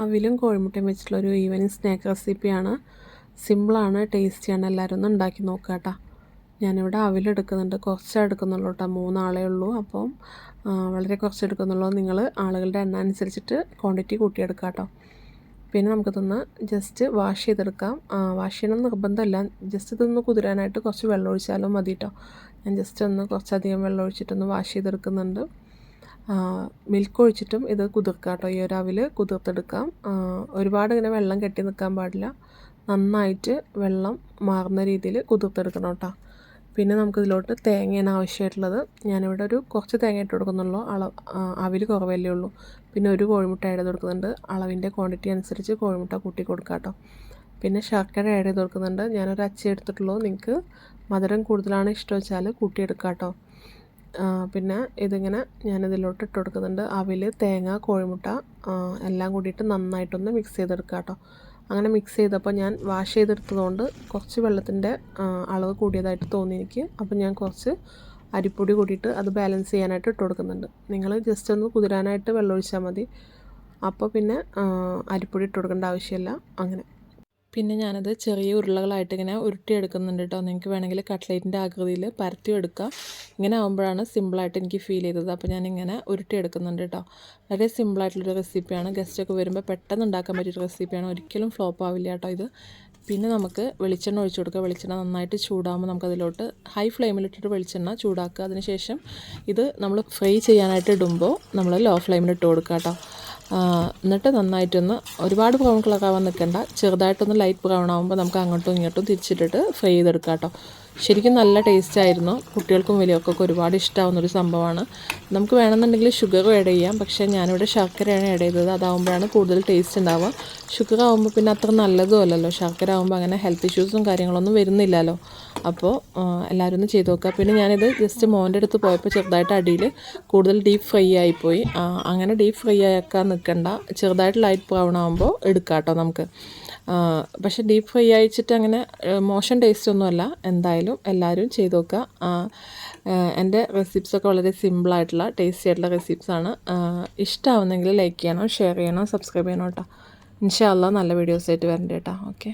അവിലും കോഴിമുട്ടയും വെച്ചിട്ടുള്ള ഒരു evening snack റെസിപ്പിയാണ് സിമ്പിളാണ് ടേസ്റ്റിയാണ് എല്ലാവരും ഒന്ന് ഉണ്ടാക്കി നോക്കുക കേട്ടോ. ഞാനിവിടെ അവിലെടുക്കുന്നുണ്ട് കുറച്ചേ എടുക്കുന്നുള്ളൂ കേട്ടോ. മൂന്നാളേ ഉള്ളൂ. അപ്പം വളരെ കുറച്ച് എടുക്കുന്നുള്ളൂ. നിങ്ങൾ ആളുകളുടെ എണ്ണ അനുസരിച്ചിട്ട് ക്വാണ്ടിറ്റി കൂട്ടിയെടുക്കുക കേട്ടോ. പിന്നെ നമുക്കിതൊന്ന് ജസ്റ്റ് വാഷ് ചെയ്തെടുക്കാം. വാഷ് ചെയ്യണം നിർബന്ധമല്ല. ജസ്റ്റ് ഇതൊന്ന് കുതിരാനായിട്ട് കുറച്ച് വെള്ളം ഒഴിച്ചാലും മതി കേട്ടോ. ഞാൻ ജസ്റ്റ് ഒന്ന് കുറച്ചധികം വെള്ളം ഒഴിച്ചിട്ടൊന്ന് വാഷ് ചെയ്തെടുക്കുന്നുണ്ട്. മിൽക്ക് ഒഴിച്ചിട്ടും ഇത് കുതിർക്കാം കേട്ടോ ഈ ഒരു കുതിർത്തെടുക്കാം. ഒരുപാട് ഇങ്ങനെ വെള്ളം കെട്ടി നിൽക്കാൻ പാടില്ല. നന്നായിട്ട് വെള്ളം മാറുന്ന രീതിയിൽ കുതിർത്തെടുക്കണം കേട്ടോ. പിന്നെ നമുക്കിതിലോട്ട് തേങ്ങയാണ് ആവശ്യമായിട്ടുള്ളത്. ഞാനിവിടെ ഒരു കുറച്ച് തേങ്ങ ഇട്ട് കൊടുക്കുന്നുള്ളൂ. അളവ് അവിൽ കുറവല്ലേ ഉള്ളൂ. പിന്നെ ഒരു കോഴിമുട്ട ആഡ് ചെയ്ത് കൊടുക്കുന്നുണ്ട്. അളവിന്റെ ക്വാണ്ടിറ്റി അനുസരിച്ച് കോഴിമുട്ട കൂട്ടി കൊടുക്കാം കേട്ടോ. പിന്നെ ശർക്കര ആഡ് ചെയ്ത് കൊടുക്കുന്നുണ്ട്. ഞാനൊരു അച്ചി എടുത്തിട്ടുള്ളൂ. നിങ്ങൾക്ക് മധുരം കൂടുതലാണ് ഇഷ്ടം വെച്ചാൽ കൂട്ടിയെടുക്കാം കേട്ടോ. പിന്നെ ഇതിങ്ങനെ ഞാനിതിലോട്ട് ഇട്ട് കൊടുക്കുന്നുണ്ട്. അവിൽ തേങ്ങ കോഴിമുട്ട എല്ലാം കൂടിയിട്ട് നന്നായിട്ടൊന്ന് മിക്സ് ചെയ്തെടുക്കുക കേട്ടോ. അങ്ങനെ മിക്സ് ചെയ്തപ്പോൾ ഞാൻ വാഷ് ചെയ്തെടുത്തതുകൊണ്ട് കുറച്ച് വെള്ളത്തിന്റെ അളവ് കൂടിയതായിട്ട് തോന്നി എനിക്ക് അപ്പോൾ ഞാൻ കുറച്ച് അരിപ്പൊടി കൂടിയിട്ട് അത് ബാലൻസ് ചെയ്യാനായിട്ട് ഇട്ട് കൊടുക്കുന്നുണ്ട്. നിങ്ങൾ ജസ്റ്റ് ഒന്ന് കുതിരാനായിട്ട് വെള്ളം ഒഴിച്ചാൽ മതി. അപ്പോൾ പിന്നെ അരിപ്പൊടി ഇട്ട് കൊടുക്കേണ്ട ആവശ്യമില്ല. അങ്ങനെ. പിന്നെ ഞാനത് ചെറിയ ഉരുളകളായിട്ട് ഇങ്ങനെ ഉരുട്ടിയെടുക്കുന്നുണ്ട് കേട്ടോ നിങ്ങൾക്ക് വേണമെങ്കിൽ കട്ട്ലേറ്റിന്റെ ആകൃതിയിൽ പരത്തി എടുക്കാം ഇങ്ങനെ ആകുമ്പോഴാണ് സിമ്പിളായിട്ട് എനിക്ക് ഫീൽ ചെയ്തത്. അപ്പോൾ ഞാൻ ഇങ്ങനെ ഉരുട്ടിയെടുക്കുന്നുണ്ട് കേട്ടോ വളരെ സിമ്പിളായിട്ടുള്ളൊരു റെസിപ്പിയാണ്. ഗസ്റ്റൊക്കെ വരുമ്പോൾ പെട്ടെന്ന് ഉണ്ടാക്കാൻ പറ്റിയൊരു റെസിപ്പിയാണ്. ഒരിക്കലും ഫ്ലോപ്പ് ആവില്ല കേട്ടോ ഇത്. പിന്നെ നമുക്ക് വെളിച്ചെണ്ണ ഒഴിച്ചു കൊടുക്കുക. വെളിച്ചെണ്ണ നന്നായിട്ട് ചൂടാകുമ്പോൾ നമുക്കതിലോട്ട് ഹൈ ഫ്ലെയിമിലിട്ടിട്ട് വെളിച്ചെണ്ണ ചൂടാക്കുക. അതിനുശേഷം ഇത് നമ്മൾ ഫ്രൈ ചെയ്യാനായിട്ട് ഇടുമ്പോൾ നമ്മൾ ലോ ഫ്ലെയിമിലിട്ട് കൊടുക്കുക കേട്ടോ എന്നിട്ട് നന്നായിട്ടൊന്ന് ഒരുപാട് ബ്രൗൺ കളറാവാൻ നിൽക്കണ്ട. ചെറുതായിട്ടൊന്ന് ലൈറ്റ് ബ്രൗൺ ആകുമ്പോൾ നമുക്ക് അങ്ങോട്ടും ഇങ്ങോട്ടും തിരിച്ചിട്ടിട്ട് ഫ്രൈ ചെയ്തെടുക്കാം കേട്ടോ ശരിക്കും നല്ല ടേസ്റ്റ് ആയിരുന്നു. കുട്ടികൾക്കും വലിയവർക്കൊക്കെ ഒരുപാട് ഇഷ്ടമാവുന്നൊരു സംഭവമാണ്. നമുക്ക് വേണമെന്നുണ്ടെങ്കിൽ ഷുഗർ ആഡ് ചെയ്യാം. പക്ഷേ ഞാനിവിടെ ശർക്കരയാണ് ആഡ് ചെയ്തത്. അതാവുമ്പോഴാണ് കൂടുതൽ ടേസ്റ്റ് ഉണ്ടാവുക. ഷുഗർ ആവുമ്പോൾ പിന്നെ അത്ര നല്ലതും അല്ലല്ലോ. ശർക്കര ആവുമ്പോൾ അങ്ങനെ ഹെൽത്ത് ഇഷ്യൂസും കാര്യങ്ങളൊന്നും വരുന്നില്ലല്ലോ. അപ്പോൾ എല്ലാവരും ഒന്ന് ചെയ്ത് നോക്കുക. പിന്നെ ഞാനിത് ജസ്റ്റ് മോന്റെ അടുത്ത് പോയപ്പോൾ ചെറുതായിട്ട് അടിയിൽ കൂടുതൽ ഡീപ്പ് ഫ്രൈ ആയിപ്പോയി. അങ്ങനെ ഡീപ്പ് ഫ്രൈ ആക്കാൻ നിൽക്കണ്ട ചെറുതായിട്ട് ലൈറ്റ് ബ്രൗൺ ആവുമ്പോൾ എടുക്കാം കേട്ടോ നമുക്ക്. പക്ഷേ ഡീപ്പ് ഫ്രൈ അയച്ചിട്ട് അങ്ങനെ മോശം ടേസ്റ്റ് ഒന്നുമല്ല എന്തായാലും എല്ലാവരും ചെയ്ത് നോക്കുക. എന്റെ റെസിപ്സൊക്കെ വളരെ സിമ്പിളായിട്ടുള്ള ടേസ്റ്റി ആയിട്ടുള്ള റെസിപ്സാണ് ഇഷ്ടമാവുന്നെങ്കിൽ ലൈക്ക് ചെയ്യണം ഷെയർ ചെയ്യണം സബ്സ്ക്രൈബ് ചെയ്യണം കേട്ടോ. ഇൻഷാല്ല നല്ല വീഡിയോസായിട്ട് വരണ്ട കേട്ടോ ഓക്കെ